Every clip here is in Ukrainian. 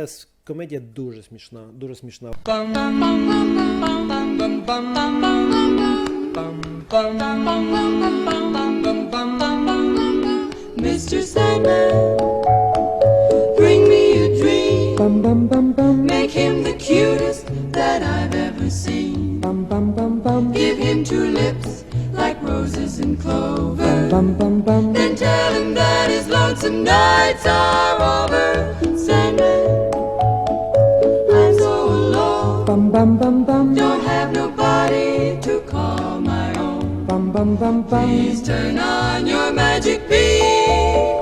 С- Комедія дуже смішна, дуже смішна. Mr. Sandman, bring me a dream. Make him the cutest that I've ever seen. Give him two lips like roses and clover. Then tell him that his lonesome nights are over. Please turn on your magic beam.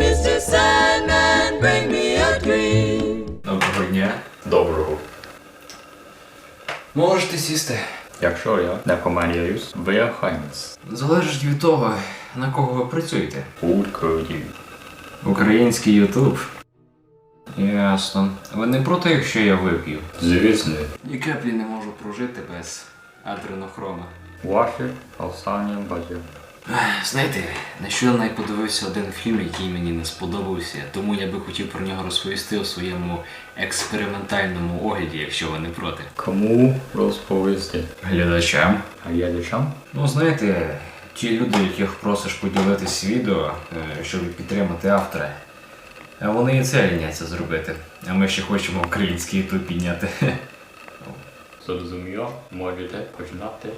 Mr. Sandman, bring me a dream. Доброго дня. Доброго. Можете сісти. Якщо я не помиляюсь, ви охайнець. Залежить від того, на кого ви працюєте. Україні. Український Ютуб. Ясно. Ви не проти, якщо я вип'ю? Звісно, Ні каплі не можу прожити без адренохрома. Ваші останні бажання. Знаєте, нещодавно я подивився один фільм, який мені не сподобався, тому я би хотів про нього розповісти у своєму експериментальному огляді, якщо ви не проти. Кому розповісти? Глядачам. А глядачам? Ну, знаєте, ті люди, яких просиш поділитись відео, е, щоб підтримати автора, а вони і це ліняться зробити. А ми ще хочемо український ютуб підняти. Зрозуміло, можете починати.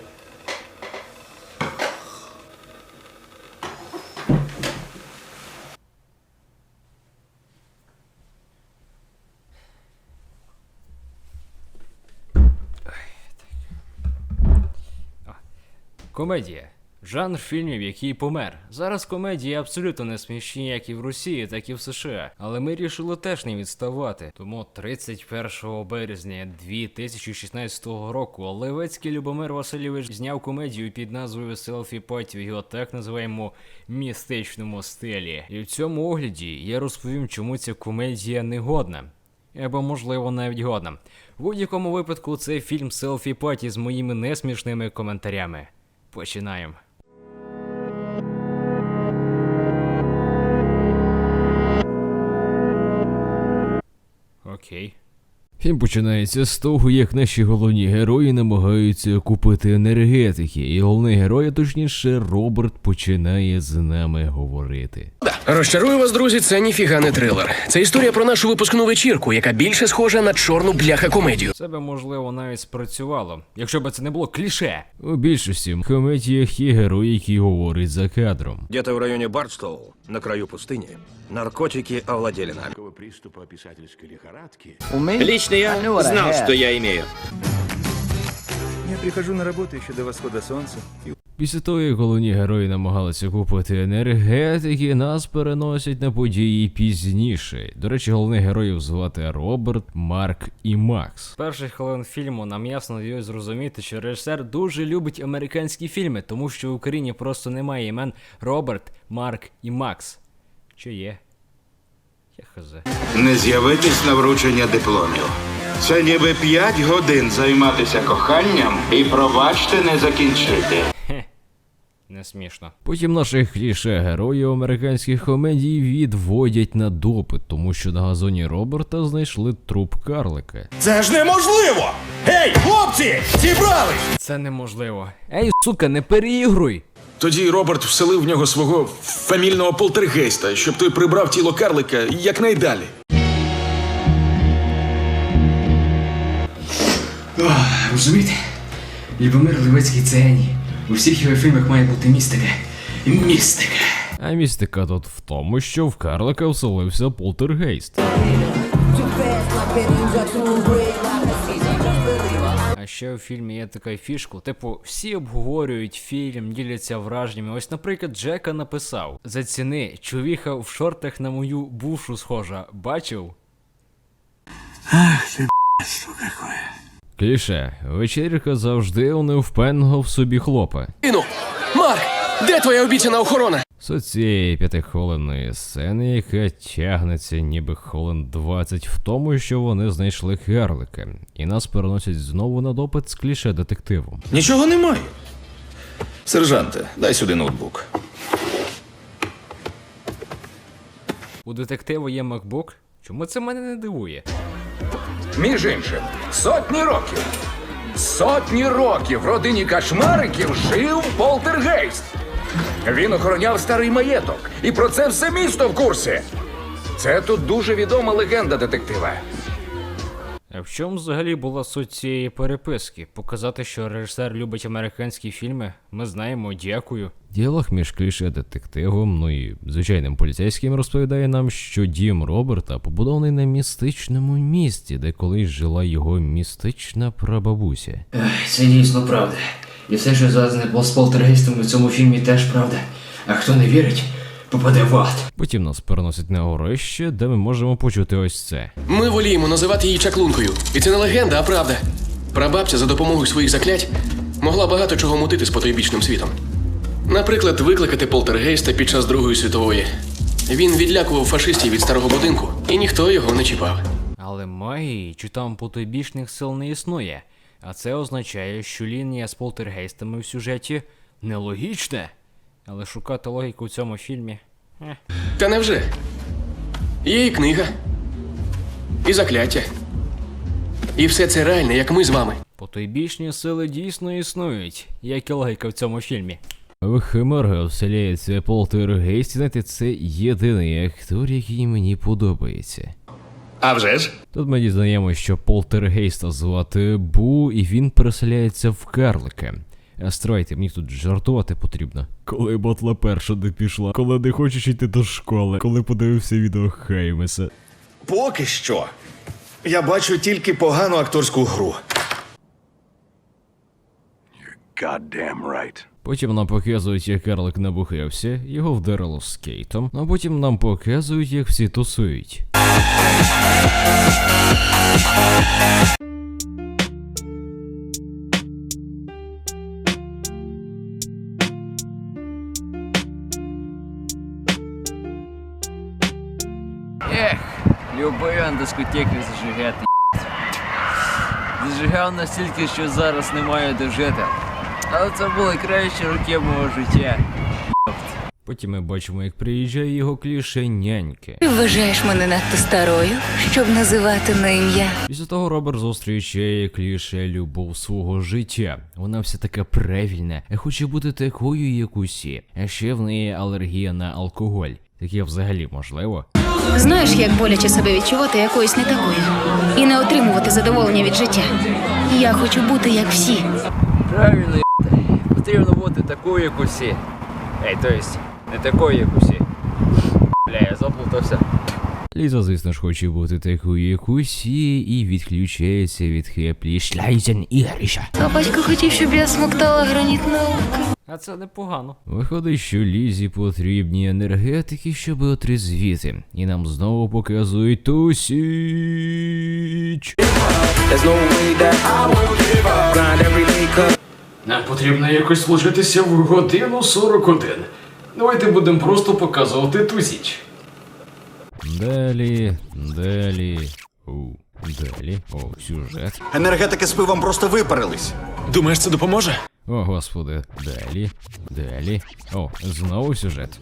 Комедія. Жанр фільмів, який помер. Зараз комедії абсолютно не смішні як і в Росії, так і в США. Але ми рішили теж не відставати. Тому 31 березня 2016 року Левецький Любомир Васильович зняв комедію під назвою Селфі Паті в його так називаємо містичному стилі. І в цьому огляді я розповім, чому ця комедія не годна. Або, можливо, навіть годна. В будь-якому випадку це фільм Селфі Паті з моїми несмішними коментарями. Починаємо. Окей. Фільм починається з того, як наші головні герої намагаються купити енергетики, і головний герой, точніше, Роберт починає з нами говорити. Розчарую вас, друзі, це ніфіга не трилер. Це історія про нашу випускну вечірку, яка більше схожа на чорну бляха комедію. Це би можливо навіть спрацювало, якщо б це не було кліше. У більшості комедіях є герой, який говорить за кадром. Где-то в районе Бардстоу, на краю пустыни, наркотики овладели нами. приступа писательской лихорадки. Лично я знал, что я имею. Я прихожу на работу еще до восхода солнца. И Після того, як головні герої намагалися купити енергетики, нас переносять на події пізніше. До речі, головних героїв звати Роберт, Марк і Макс. Перших хвилин фільму нам ясно дають зрозуміти, що режисер дуже любить американські фільми, тому що в Україні просто немає імен Роберт, Марк і Макс. Чи є? Я хз. Не з'явитись на вручення дипломів. Це ніби п'ять годин займатися коханням і пробачте не закінчити. Не смішно. Потім наших кліше героїв американських комедій відводять на допит, тому що на газоні Роберта знайшли труп карлика. Це ж неможливо! Гей, хлопці! Зібрались! Це неможливо. Ей, сука, не переігруй! Тоді Роберт вселив в нього свого фамільного полтергейста, щоб той прибрав тіло карлика якнайдалі. Розумієте? Любомир Левецький це геній. У всіх його фільмах має бути містика. Містика. А містика тут в тому, що в карлика вселився полтергейст. А ще у фільмі є така фішка, типу, всі обговорюють фільм, діляться враженнями. Ось, наприклад, Джека написав: Заціни, чувіха в шортах на мою бушу схожа. Бачив? Ах Кліше, вечірка завжди у невпевненого в собі хлопа. Іну, Марк, де твоя обіцяна охорона? З цієї п'ятихвилинної сцени, яка тягнеться ніби хвилин 20 в тому, що вони знайшли карлика, і нас переносять знову на допит з кліше детективом. Нічого немає. Сержанте, дай сюди ноутбук. У детектива є MacBook, Чому це мене не дивує? Між іншим, сотні років. Сотні років в родині кошмариків жив полтергейст. Він охороняв старий маєток, і про це все місто в курсі. Це тут дуже відома легенда детектива. А в чому взагалі була суть цієї переписки? Показати, що режисер любить американські фільми? Ми знаємо, дякую. Діалог між кліше детективом, ну і звичайним поліцейським розповідає нам, що дім Роберта побудований на містичному місті, де колись жила його містична прабабуся. Це дійсно правда. І все, що зв'язане з полтергейстами в цьому фільмі, теж правда. А хто не вірить, попаде в ад. Потім нас переносить на горище, де ми можемо почути ось це. Ми воліємо називати її чаклункою. І це не легенда, а правда. Прабабця за допомогою своїх заклять могла багато чого мутити з потойбічним світом. Наприклад, викликати полтергейста під час Другої світової. Він відлякував фашистів від старого будинку, і ніхто його не чіпав. Але магії чи там потойбічних сил не існує. А це означає, що лінія з полтергейстами в сюжеті нелогічна. Але шукати логіку в цьому фільмі. Е. Та невже? Є і книга, і закляття. І все це реальне, як ми з вами. Потойбічні сили дійсно існують, як і логіка в цьому фільмі. В Химерга вселяється полтергейст, знаєте, це єдиний актор, який мені подобається. А вже ж? Тут ми дізнаємося, що полтергейста звати Бу, і він переселяється в карлика. А Стривайте, мені тут жартувати потрібно. Коли батла перша не пішла, коли не хочеш йти до школи, коли подивився відео Хеймеса. Поки що. Я бачу тільки погану акторську гру. Goddamn right. Потім нам показують, як карлик набухався, його вдарило скейтом, а потім нам показують, як всі тусують. Любив на дискотеки зажигати. Зажигав настільки, що зараз не маю де жити. Але це були кращі роки мого життя. Потім ми бачимо, як приїжджає його кліше няньки. Ти вважаєш мене надто старою, щоб називати на ім'я. Після того Роберт зустрічає кліше любов свого життя. Вона вся така правильна, хоче бути такою, як усі. А ще в неї алергія на алкоголь. Таке взагалі можливо. Знаєш, як боляче себе відчувати якоюсь не такою і не отримувати задоволення від життя. Я хочу бути як всі. Правильно, потрібно бути такою, як усі. Ей, то есть, не такою, як усі. Бля, я заплутався. Ліза, звісно ж, хоче бути такою, як усі, і відключається від хеплі шляйзен ігрища. А батько хотів, щоб я смоктала гранітну. А це непогано. Виходить, що Лізі потрібні енергетики, щоб отрезвіти. І нам знову показують тусіч. Нам потрібно якось вложитися в годину 41. Давайте будемо просто показувати тусіч. Далі, далі. У, далі. О, сюжет. Енергетики з пивом просто випарились. Думаєш, це допоможе? О, господи, далі, далі. О, знову сюжет.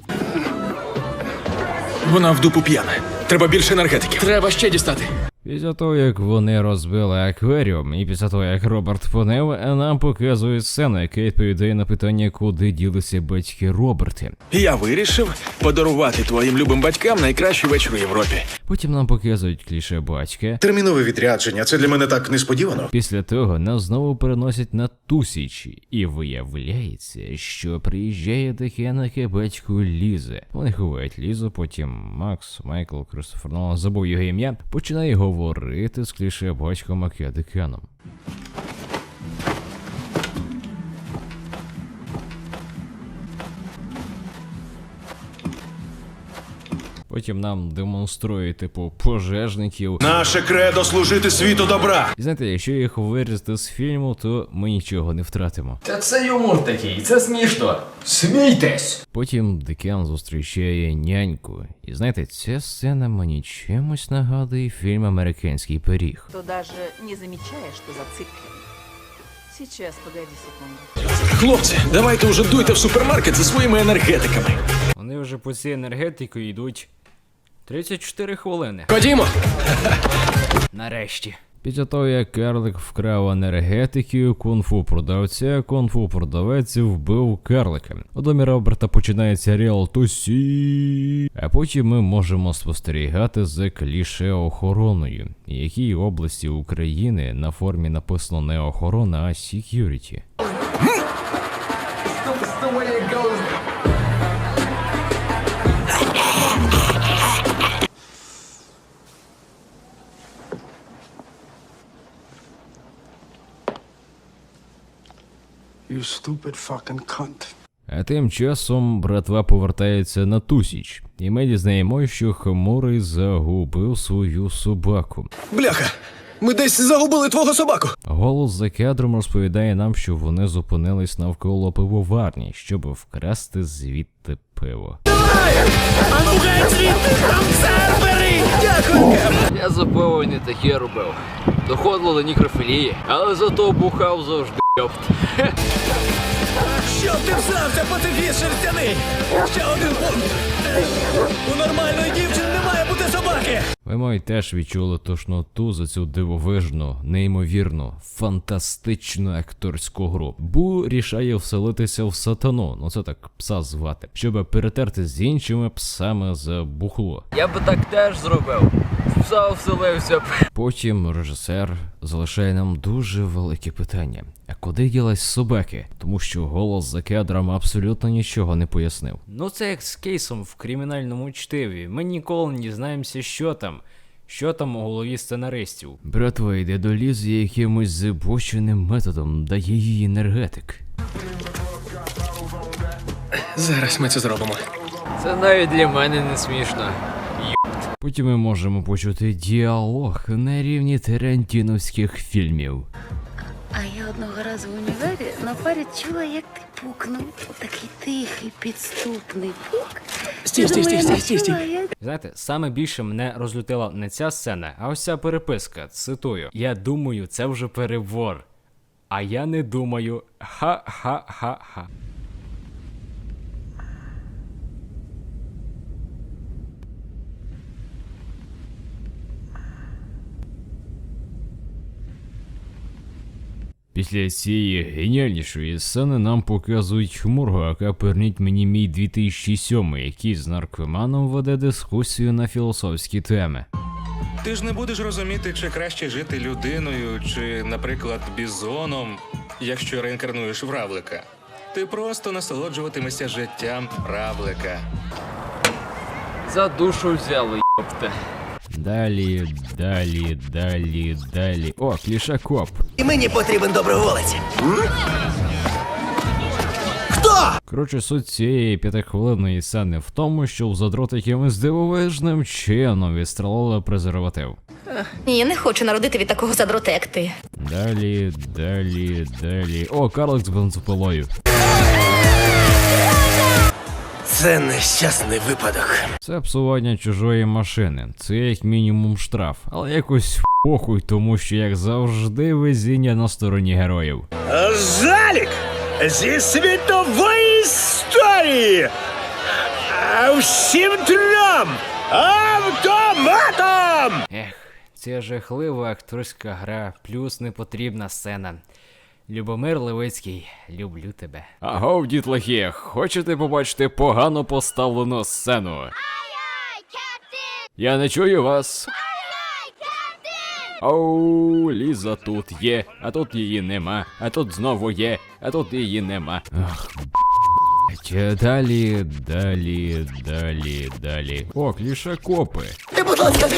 Вона в дупу п'яна. Треба більше енергетиків. Треба ще дістати. Після того, як вони розбили акваріум, і після того, як Роберт понив, нам показують сцену, яка відповідає на питання, куди ділися батьки Роберти. Я вирішив подарувати твоїм любим батькам найкращий вечір у Європі. Потім нам показують кліше батька. Термінове відрядження. Це для мене так несподівано. Після того нас знову переносять на тусічі, і виявляється, що приїжджає дихеники батько Лізи. Вони ховають Лізу, потім Макс, Майкл, Кристофер Нолан, забув його ім'я, починає говорити з кліше батьком Акедиканом. Потім нам демонструють, типу, пожежників. Наше кредо служити світу добра. І знаєте, якщо їх вирізати з фільму, то ми нічого не втратимо. Та це юмор такий, це смішно. Смійтесь! Потім Декен зустрічає няньку. І знаєте, ця сцена мені чимось нагадує фільм Американський пиріг. то даже не замечая, что зациклен. Сейчас, погоди секунду. Хлопці, давайте уже дуйте в супермаркет за своїми енергетиками. Вони вже по цій енергетику йдуть 34 хвилини. Ходімо! Нарешті. Після того, як Карлик вкрав енергетики у кунг-фу продавця, кунг-фу продавець вбив Карлика. У домі Роберта починається Реал Тусі. А потім ми можемо спостерігати за кліше охороною, якій області України на формі написано не охорона, а security. You stupid fucking cunt. А тим часом братва повертається на тусіч, і ми дізнаємо, що хмурий загубив свою собаку. Бляха! Ми десь загубили твого собаку! Голос за кадром розповідає нам, що вони зупинились навколо пивоварні, щоб вкрасти звідти пиво. Я за пиво й не таке робив. Доходило до нікрофілії, але зато бухав завжди Щоб ти взався пацифіст шерстяний! Ще один пункт! У нормальної дівчини не має бути собаки! Ви мабуть, теж відчули тошноту за цю дивовижну, неймовірну, фантастичну акторську гру. Бу рішає вселитися в сатану, ну це так пса звати, щоб перетерти з іншими псами за бухло. Я би так теж зробив. Пса вселився б. Потім режисер залишає нам дуже велике питання: а куди ділась собаки? Тому що голос за кадром абсолютно нічого не пояснив. Ну це як з кейсом в кримінальному чтиві. Ми ніколи не дізнаємося, що там. Що там у голові сценаристів? Братва йде до лізи якимось забоченим методом, дає їй енергетик. Зараз ми це зробимо. Це навіть для мене не смішно. Потім ми можемо почути діалог на рівні тарантіновських фільмів. А я одного разу в універі на парі чула, як ти пукнув. Такий тихий, підступний пук. Стій, стій, стій, стій, стій, стій. Знаєте, саме більше мене розлютила не ця сцена, а ось ця переписка. Цитую: Я думаю, це вже перебор. А я не думаю. Ха-ха-ха-ха. Після цієї геніальнішої сцени нам показують хмурго, яка перніть мені мій 2007, який з наркоманом веде дискусію на філософські теми. Ти ж не будеш розуміти, чи краще жити людиною, чи, наприклад, бізоном, якщо реінкарнуєш в равлика. Ти просто насолоджуватимешся життям равлика. За душу взяли, йопта. Далі, далі, далі, далі. О, клішакоп. І мені потрібен доброволець. Хто? Коротше, суть цієї п'ятихвилинної сцени в тому, що в задрота якимось дивовижним чином відстрелили презерватив. Ні, я не хочу народити від такого задрота, як ти. Далі, далі, далі. О, карлик з бензопилою. Це нещасний випадок. Це псування чужої машини. Це як мінімум штраф, але якось похуй, тому що, як завжди, везіння на стороні героїв. Залік зі світової історії. А всім трьом автоматом! Ех, ця жахлива акторська гра, плюс непотрібна сцена. Любомир Левицький, люблю тебе. Агов, дітлахи, хочете побачити погано поставлену сцену? Я не чую вас. Оу, Ліза тут є, а тут її нема, а тут знову є, а тут її нема. Ах. Далі, далі, далі, далі. О. Ти, будь ласка,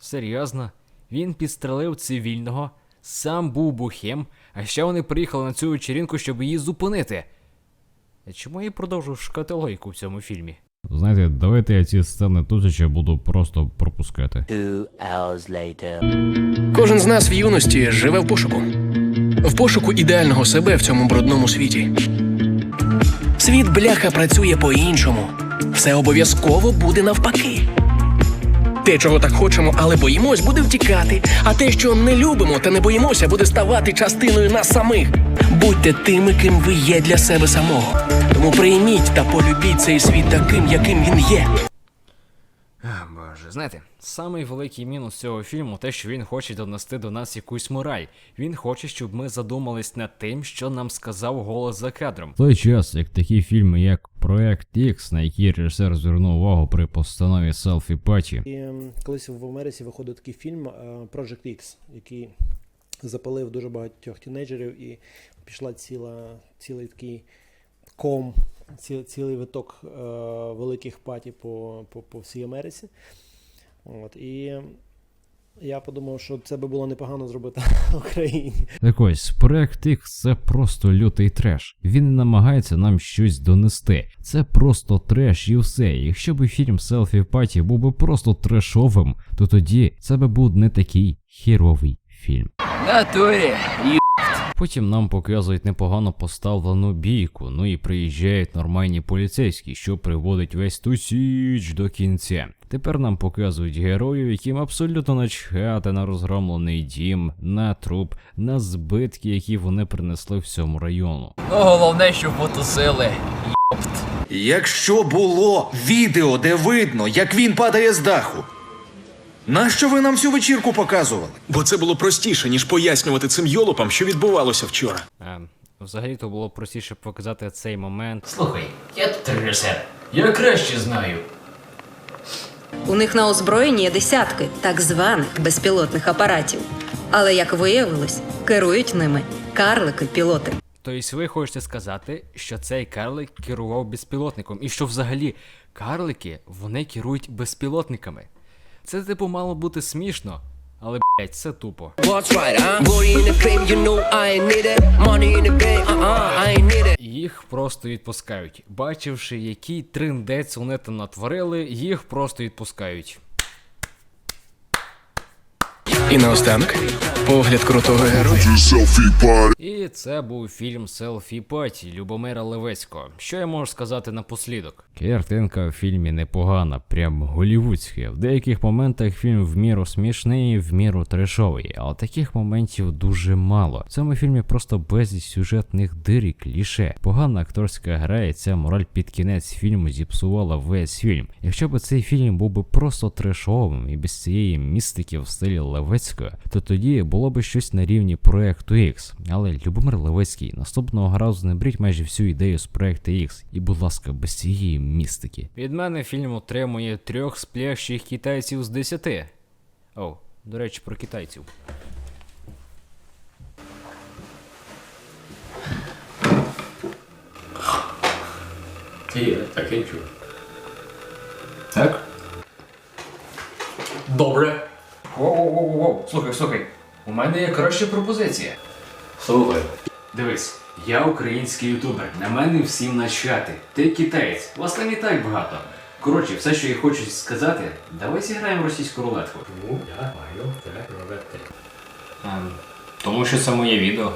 Серйозно? Він підстрелив цивільного, сам був бухим, а ще вони приїхали на цю вечірінку, щоб її зупинити. Чому я продовжу шукати логіку в цьому фільмі? Знаєте, давайте я ці сцени тут ще буду просто пропускати. Кожен з нас в юності живе в пошуку. В пошуку ідеального себе в цьому брудному світі. Світ бляха працює по-іншому. Все обов'язково буде навпаки. Те, чого так хочемо, але боїмось, буде втікати. А те, що не любимо та не боїмося, буде ставати частиною нас самих. Будьте тими, ким ви є для себе самого. Тому прийміть та полюбіть цей світ таким, яким він є. Знаєте, самий великий мінус цього фільму те, що він хоче донести до нас якусь мораль. Він хоче, щоб ми задумались над тим, що нам сказав голос за кадром. В той час, як такі фільми, як Проект X, на який режисер звернув увагу при постанові селфі паті, І ем, колись в Америці виходив такий фільм е, Project X, який запалив дуже багатьох тінейджерів, і пішла ціла, цілий такий ком, ці, цілий виток е, великих паті по, по, по всій Америці. От, і я подумав, що це би було непогано зробити в Україні. Так ось, проект X це просто лютий треш. Він не намагається нам щось донести. Це просто треш і все. Якщо б фільм Селфі Паті був би просто трешовим, то тоді це би був не такий хіровий фільм. Натурі. Потім нам показують непогано поставлену бійку, ну і приїжджають нормальні поліцейські, що приводить весь ту січ до кінця. Тепер нам показують героїв, яким абсолютно начхати на розгромлений дім, на труп, на збитки, які вони принесли всьому району. Ну, головне, що потусили. Якщо було відео, де видно, як він падає з даху. Нащо ви нам всю вечірку показували? Бо це було простіше, ніж пояснювати цим йолопам, що відбувалося вчора. Ем, взагалі то було простіше показати цей момент. Слухай, я тут режисер. Я краще знаю. У них на озброєнні є десятки так званих безпілотних апаратів. Але як виявилось, керують ними карлики-пілоти. Тобто ви хочете сказати, що цей карлик керував безпілотником, і що взагалі карлики вони керують безпілотниками. Це типу мало бути смішно, але блять, це тупо. Uh-uh. Їх просто відпускають. Бачивши, який триндець вони там натворили, їх просто відпускають. І наостанок, погляд крутого героя. І це був фільм Селфі Паті Любомира Левецького. Що я можу сказати напослідок? Картинка в фільмі непогана, прям голівудська. В деяких моментах фільм в міру смішний, в міру трешовий, але таких моментів дуже мало. В цьому фільмі просто безліч сюжетних дир і кліше. Погана акторська гра і ця мораль під кінець фільму зіпсувала весь фільм. Якщо б цей фільм був би просто трешовим і без цієї містики в стилі Левецького, то тоді було б щось на рівні проекту X. Але Любомир Левецький наступного разу не беріть майже всю ідею з проекту X. І, будь ласка, без цієї містики. Від мене фільм отримує трьох сплящих китайців з десяти. О, до речі, про китайців. І так і чую. Так? Добре. Воу-воу-воу-воу, слухай, слухай. У мене є краща пропозиція. Слухай. Дивись, я український ютубер, на мене всім начати. Ти китаєць, вас там і так багато. Коротше, все, що я хочу сказати, давай зіграємо російську рулетку. Ну, я маю тебе рулетки. Ем, тому що це моє відео.